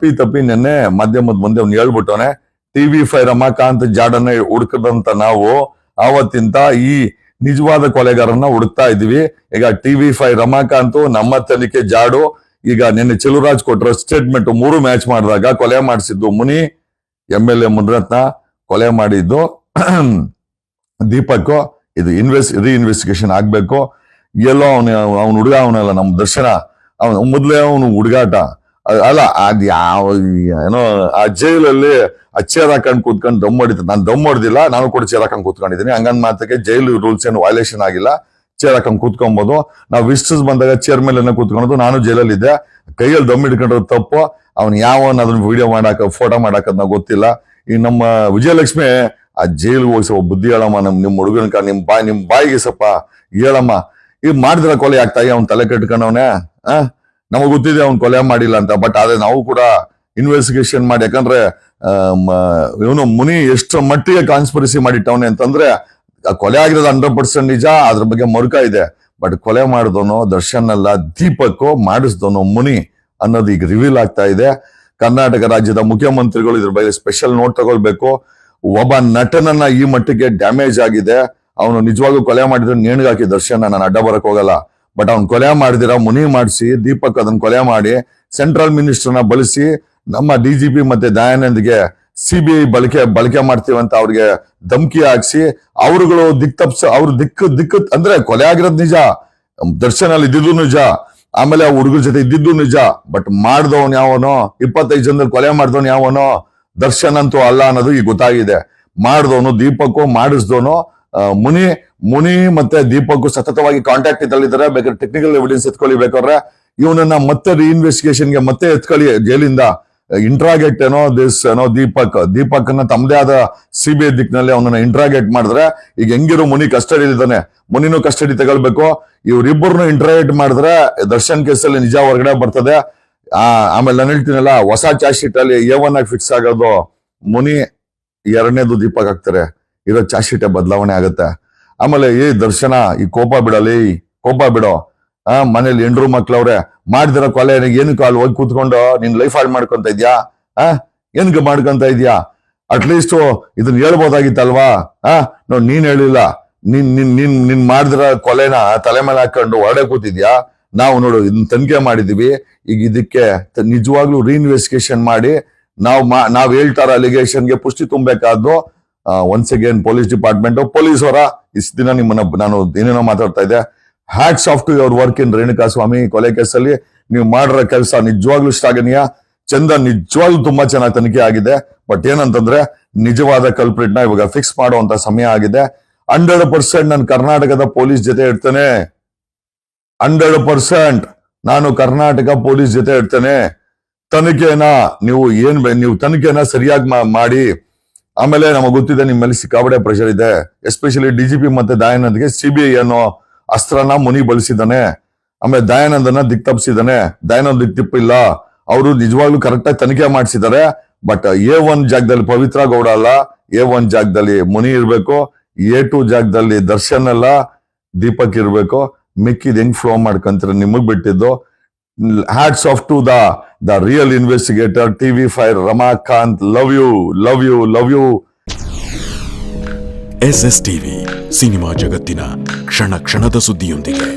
ತಪ್ಪಿ ತಪ್ಪಿ ನೆನ್ನೆ ಮಾಧ್ಯಮದ ಮುಂದೆ ಅವ್ನು ಹೇಳ್ಬಿಟ್ಟವನೆ ಟಿವಿ ಫೈ ರಮಾಕಾಂತ್ ಜಾಡನ್ನ ಹುಡುಕದಂತ ನಾವು ಆವತ್ತಿಂತ ಈ ನಿಜವಾದ ಕೊಲೆಗಾರನ್ನ ಹುಡುಕ್ತಾ ಇದೀವಿ ಈಗ ಟಿವಿ ಫೈ ರಮಾಕಾಂತ್ ನಮ್ಮ ತನಿಖೆ ಜಾಡು. ಈಗ ನಿನ್ನೆ ಚೆಲುರಾಜ್ ಕೊಟ್ಟರು ಸ್ಟೇಟ್ಮೆಂಟ್ ಮೂರು ಮ್ಯಾಚ್ ಮಾಡಿದಾಗ ಕೊಲೆ ಮಾಡಿಸಿದ್ದು Muni, M L A Munirathna ಕೊಲೆ ಮಾಡಿದ್ದು ದೀಪಕ್. ಇದು ಇನ್ವೆಸ್ಟ್ ರೀ ಇನ್ವೆಸ್ಟಿಗೇಷನ್ ಆಗ್ಬೇಕು. ಎಲ್ಲೋ ಅವನ ಅವನ ಹುಡುಗ ಅವನಲ್ಲ ನಮ್ಮ ದರ್ಶನ. ಅವನು, ಮೊದಲೇ ಅವನು ಹುಡುಗಾಟ. ಅಲ್ಲ, ಅದ್ ಯಾವ ಏನೋ, ಆ ಜೈಲಲ್ಲಿ ಆ ಚೇರ್ ಹಾಕೊಂಡು ಕೂತ್ಕೊಂಡು ದಮ್ ಹೊಡಿತ, ನಾನು ದಮ್ ಹೊಡೆದಿಲ್ಲ, ನಾನು ಕೂಡ ಚೇರ್ ಹಾಕೊಂಡು ಕೂತ್ಕೊಂಡಿದ್ದೀನಿ. ಹಂಗನ್ ಮಾತಕ್ಕೆ ಜೈಲು ರೂಲ್ಸ್ ಏನು ವೈಲೇಷನ್ ಆಗಿಲ್ಲ. ಚೇರ್ ಹಾಕೊಂಡು ಕೂತ್ಕೊಬೋದು. ನಾವು ವಿಸ್ಟರ್ಸ್ ಬಂದಾಗ ಚೇರ್ ಮೇಲೆ ಕೂತ್ಕೊಳೋದು, ನಾನು ಜೈಲಲ್ಲಿದ್ದೆ. ಕೈಯಲ್ಲಿ ದಮ್ ಹಿಡ್ಕೊಂಡಿರೋದು ತಪ್ಪು. ಅವ್ನು ಯಾವ ಅದನ್ನ ವಿಡಿಯೋ ಮಾಡಾಕ ಫೋಟೋ ಮಾಡಾಕದ್ ನಾವು ಗೊತ್ತಿಲ್ಲ. ಈ ನಮ್ಮ ವಿಜಯಲಕ್ಷ್ಮಿ, ಆ ಜೈಲ್ಗೆ ಹೋಗಿ ಸ್ವಲ್ಪ ಬುದ್ಧಿ ಹೇಳಮ್ಮ, ನಮ್ ನಿಮ್ ಹುಡುಗನ ಕಾ ನಿಮ್ ಬಾಯ್ ನಿಮ್ ಬಾಯಿಗೆ ಸಪ್ಪ ಹೇಳಮ್ಮ. ಈಗ ಮಾಡಿದ್ರ ಕೊಲೆ ಆಗ್ತಾಯಿ ಅವ್ನ ತಲೆ ಕಟ್ಕೊಂಡವನೇ. ಆ? ನಮಗ್ ಗೊತ್ತಿದೆ ಅವ್ನು ಕೊಲೆ ಮಾಡಿಲ್ಲ ಅಂತ ಬಟ್ ಆದ್ರೆ ನಾವು ಕೂಡ ಇನ್ವೆಸ್ಟಿಗೇಷನ್ ಮಾಡಿ, ಯಾಕಂದ್ರೆ ಇವನು ಮುನಿ ಎಷ್ಟು ಮಟ್ಟಿಗೆ ಕಾನ್ಸ್ಪರಿಸಿ ಮಾಡಿಟ್ಟವನೆ ಅಂತಂದ್ರೆ ಕೊಲೆ ಆಗಿರೋದು ಹಂಡ್ರೆಡ್ ಪರ್ಸೆಂಟ್ ನಿಜ, ಅದ್ರ ಬಗ್ಗೆ ಮರುಕ ಇದೆ. ಬಟ್ ಕೊಲೆ ಮಾಡಿದವನು ದರ್ಶನ್ ಅಲ್ಲ ದೀಪಕ್ಕೋ ಮಾಡಿಸ್ದವನು ಮುನಿ ಅನ್ನೋದು ಈಗ ರಿವೀಲ್ ಆಗ್ತಾ ಇದೆ. ಕರ್ನಾಟಕ ರಾಜ್ಯದ ಮುಖ್ಯಮಂತ್ರಿಗಳು ಇದ್ರ ಬಗ್ಗೆ ಸ್ಪೆಷಲ್ ನೋಟ್ ತಗೊಳ್ಬೇಕು. ಒಬ್ಬ ನಟನನ್ನ ಈ ಮಟ್ಟಿಗೆ ಡ್ಯಾಮೇಜ್ ಆಗಿದೆ. ಅವನು ನಿಜವಾಗೂ ಕೊಲೆ ಮಾಡಿದ್ರೆ ನೇಣಿಗಾಕಿ ದರ್ಶನ್ ನಾನು ಅಡ್ಡ ಬರಕ್ ಹೋಗಲ್ಲ. ಬಟ್ ಅವ್ನ ಕೊಲೆ ಮಾಡಿದಿರ, ಮುನಿ ಮಾಡಿಸಿ, ದೀಪಕ್ ಅದನ್ನ ಕೊಲೆ ಮಾಡಿ ಸೆಂಟ್ರಲ್ ಮಿನಿಸ್ಟರ್ನ ಬಳಸಿ, ನಮ್ಮ ಡಿ ಜಿ ಪಿ ಮತ್ತೆ ದಯಾನಂದ್ಗೆ ಐ ಬಳಕೆ ಬಳಕೆ ಮಾಡ್ತೀವಿ ಅಂತ ಅವ್ರಿಗೆ ಧಮಕಿ ಹಾಕ್ಸಿ, ಅವರುಗಳು ದಿಕ್ ತಪ್ಸ ಅವ್ರ ದಿಕ್ಕು ದಿಕ್ಕು ಅಂದ್ರೆ ಕೊಲೆ ಆಗಿರೋದು ನಿಜ. ದರ್ಶನ್ ಅಲ್ಲಿ ಇದ್ದಿದ್ದು ನಿಜ. ಆಮೇಲೆ ಆ ಹುಡುಗರ ಜೊತೆ ಇದ್ದಿದ್ದು ನಿಜ. ಬಟ್ ಮಾಡ್ದವನ್ ಯಾವನೋ, ಇಪ್ಪತ್ತೈದು ಜನದಲ್ಲಿ ಕೊಲೆ ಮಾಡ್ದವನ್ ಯಾವನೋ, ದರ್ಶನ್ ಅಂತೂ ಅಲ್ಲ ಅನ್ನೋದು ಈಗ ಗೊತ್ತಾಗಿದೆ. ಮಾಡ್ದವನು ದೀಪಕ್ಕೂ, ಮಾಡಿಸ್ದವನು ಮುನಿ ಮುನಿ ಮತ್ತೆ ದೀಪಕ್ ಸತತವಾಗಿ ಕಾಂಟ್ಯಾಕ್ಟ್ ಇದ್ದಲ್ಲಿದ್ದಾರೆ ಬೇಕಾದ್ರೆ ಟೆಕ್ನಿಕಲ್ ಎವಿಡೆನ್ಸ್ ಎತ್ಕೊಳ್ಳಿ ಬೇಕಾದ್ರೆ. ಇವನನ್ನ ಮತ್ತೆ ಗೆ ಮತ್ತೆ ಎತ್ಕೊಳ್ಳಿ. ಜೈಲಿಂದ ಇಂಟ್ರಾಗೇಟ್ ಏನೋ ದಿಸ್ ಏನೋ ದೀಪಕ್. ದೀಪಕ್ ಅನ್ನ ತಮ್ಮದೇ ಆದ ಸಿ ಬಿ ಐ ದಿಕ್ಕಿನಲ್ಲಿ ಅವನನ್ನ ಇಂಟ್ರಾಗೇಟ್ ಮಾಡಿದ್ರೆ, ಈಗ ಹೆಂಗಿರೋ ಮುನಿ ಕಸ್ಟಡಿ ಇದ್ದಾನೆ. ಮುನಿನೂ ಕಸ್ಟಡಿ ತಗೊಳ್ಬೇಕು. ಇವ್ರಿಬ್ಬರನ್ನು ಇಂಟ್ರಾಗೇಟ್ ಮಾಡಿದ್ರೆ, ದರ್ಶನ್ ಕೇಸಲ್ಲಿ ನಿಜ ಹೊರಗಡೆ ಬರ್ತದೆ. ಆ, ಆಮೇಲೆ ನಾನು ಹೇಳ್ತೀನಲ್ಲ, ಹೊಸ ಚಾರ್ಜ್ ಶೀಟ್ ಅಲ್ಲಿ ಎ ಆಗಿ ಫಿಕ್ಸ್ ಆಗೋದು. ಮುನಿ ಎರಡನೇದು ದೀಪಕ್ ಹಾಕ್ತಾರೆ ಇರೋ ಶೀಟೇ ಬದಲಾವಣೆ ಆಗುತ್ತೆ. ಆಮೇಲೆ, ಏ ದರ್ಶನ, ಈ ಕೋಪ ಬಿಡಲಿ, ಕೋಪ ಬಿಡೋ. ಆ, ಮನೇಲಿ ಹೆಂಡ್ರು ಮಕ್ಳವ್ರೆ, ಮಾಡಿದಿರೋ ಕೊಲೆ ಏನಕ್ಕೆ ಅಲ್ಲಿ ಹೋಗಿ ಕೂತ್ಕೊಂಡು ನಿನ್ ಲೈಫ್ ಹಾಳು ಮಾಡ್ಕೊಂತ ಇದ್ಯಾ? ಆ ಏನಕ್ಕೆ ಮಾಡ್ಕೊಂತ ಇದ್ಯಾ? ಅಟ್ಲೀಸ್ಟ್ ಇದನ್ನ ಹೇಳ್ಬೋದಾಗಿತ್ತಲ್ವಾ? ಆ ನೋ ನೀನ್ ಹೇಳಿಲ್ಲ. ನಿನ್ ನಿನ್ ನಿನ್ ನಿನ್ ಮಾಡಿದಿರ ಕೊಲೆನ ತಲೆ ಮೇಲೆ ಹಾಕೊಂಡು ಹೊರಡೆ ಕೂತಿದ್ಯಾ? ನಾವು ನೋಡು ಇದನ್ನ ತನಿಖೆ ಮಾಡಿದೀವಿ. ಈಗ ಇದಕ್ಕೆ ನಿಜವಾಗ್ಲೂ ರೀಇನ್ವೆಸ್ಟಿಗೇಷನ್ ಮಾಡಿ, ನಾವು ನಾವ್ ಹೇಳ್ತಾರ ಅಲಿಗೇಷನ್ಗೆ ಪುಷ್ಟಿ ತುಂಬಬೇಕಾದ್ದು once again police department police ಅವರ, ಇಷ್ಟು ದಿನ ನಿಮ್ಮನ್ನ ನಾನು ಏನೇನೋ ಮಾತಾಡ್ತಾ ಇದ್ದೆ. Hats off to your work in Renuka Swamy ಕೊಲೆ ಕೇಸಲ್ಲಿ. ನೀವು ಮಾಡಿರೋ ಕೆಲಸ ನಿಜವಾಗ್ಲೂ ಶ್ಲಾಘನೀಯ ಚಂದ ನಿಜವಾಗ್ಲೂ ತುಂಬಾ ಚೆನ್ನಾಗಿ ತನಿಖೆ ಆಗಿದೆ. ಬಟ್ ಏನಂತಂದ್ರೆ, ನಿಜವಾದ ಕಲ್ಪ್ರಿಟ್ನ ಇವಾಗ ಫಿಕ್ಸ್ ಮಾಡುವಂತ ಸಮಯ ಆಗಿದೆ. ಹಂಡ್ರೆಡ್ ಪರ್ಸೆಂಟ್ ನಾನು ಕರ್ನಾಟಕದ ಪೊಲೀಸ್ ಜೊತೆ ಇರ್ತೇನೆ. ಹಂಡ್ರೆಡ್ ಪರ್ಸೆಂಟ್ ನಾನು ಕರ್ನಾಟಕ ಪೊಲೀಸ್ ಜೊತೆ ಇರ್ತೇನೆ. ತನಿಖೆನ ನೀವು ಏನ್ ನೀವು ತನಿಖೆನ ಸರಿಯಾಗಿ ಮಾಡಿ. ಆಮೇಲೆ ನಮಗೆ ಗೊತ್ತಿದೆ, ನಿಮ್ಮಲ್ಲಿ ಸಿಕ್ಕಾಬಡೆ ಪ್ರೆಷರ್ ಇದೆ. ಎಸ್ಪೆಷಲಿ ಡಿ ಜಿ ಪಿ ಮತ್ತೆ ದಯಾನಂದ್ಗೆ ಐ ಅನ್ನೋ ಅಸ್ತ್ರನ ಮುನಿ ಬಳಸಿದಾನೆ ಆಮೇಲೆ ದಯಾನಂದನ ದಿಕ್ ತಪ್ಪಿಸಿದಾನೆ ದಯಾನಂದ್ ದಿಕ್ ಅವರು ನಿಜವಾಗ್ಲೂ ಕರೆಕ್ಟ್ ಆಗಿ ತನಿಖೆ ಮಾಡಿಸಿದ್ದಾರೆ. ಬಟ್ ಎ ಒನ್ ಜಾಗದಲ್ಲಿ ಪವಿತ್ರ ಗೌಡ ಅಲ್ಲ. ಎ ಒನ್ ಜಾಗದಲ್ಲಿ ಮುನಿ ಇರಬೇಕು. ಎ ಟು ಜಾಗದಲ್ಲಿ ದರ್ಶನ್ ಅಲ್ಲ. ದೀಪಕ್ ಇರಬೇಕು. ಮಿಕ್ಕಿದ್ ಹೆಂಗ್ ಫ್ಲೋ ಮಾಡ್ಕೊಂತೀರ ನಿಮಗ್ ಬಿಟ್ಟಿದ್ದು. Off to the the real investigator TV fire Ramakanth love you love you love you S S TV cinema ಜಗತ್ತಿನ ಕ್ಷಣ ಕ್ಷಣದ ಸುದ್ದಿಯೊಂದಿಗೆ